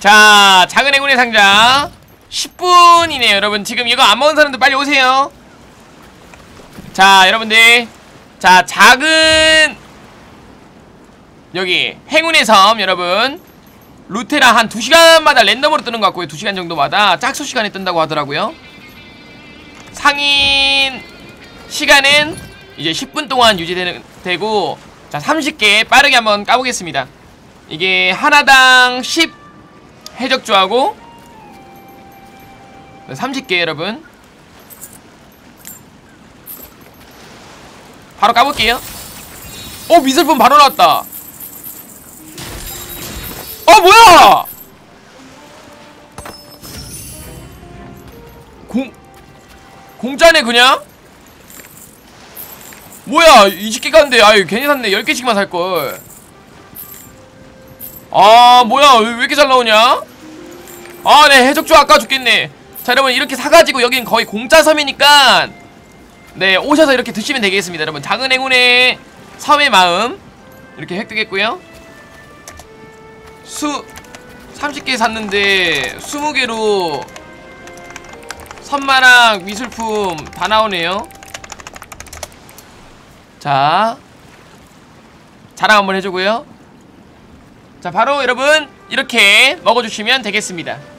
자 작은 행운의 상자. 10분이네요 여러분. 지금 이거 안 먹은 사람들 빨리 오세요. 자 여러분들. 자 작은 여기 행운의 섬 여러분. 루테라 한 2시간마다 랜덤으로 뜨는 것 같고요. 2시간 정도마다 짝수 시간에 뜬다고 하더라고요. 상인 시간은 이제 10분 동안 유지되고 자 30개 빠르게 한번 까보겠습니다. 이게 하나당 10 해적주하고 30개 여러분. 바로 까볼게요. 어 미술품 바로 나왔다. 어 뭐야! 공 공짜네 그냥? 뭐야 20개 갔는데. 아유 괜히 샀네. 10개씩만 살걸 아 뭐야? 왜, 왜 이렇게 잘 나오냐? 아네 해적주 아까 죽겠네. 자 여러분 이렇게 사가지고 여긴 거의 공짜 섬이니까 네 오셔서 이렇게 드시면 되겠습니다. 여러분 작은 행운의 섬의 마음. 이렇게 획득했고요. 수 30개 샀는데 20개로 선마랑 미술품 다 나오네요. 자 자랑 한번 해주고요 자 바로 여러분 이렇게 먹어주시면 되겠습니다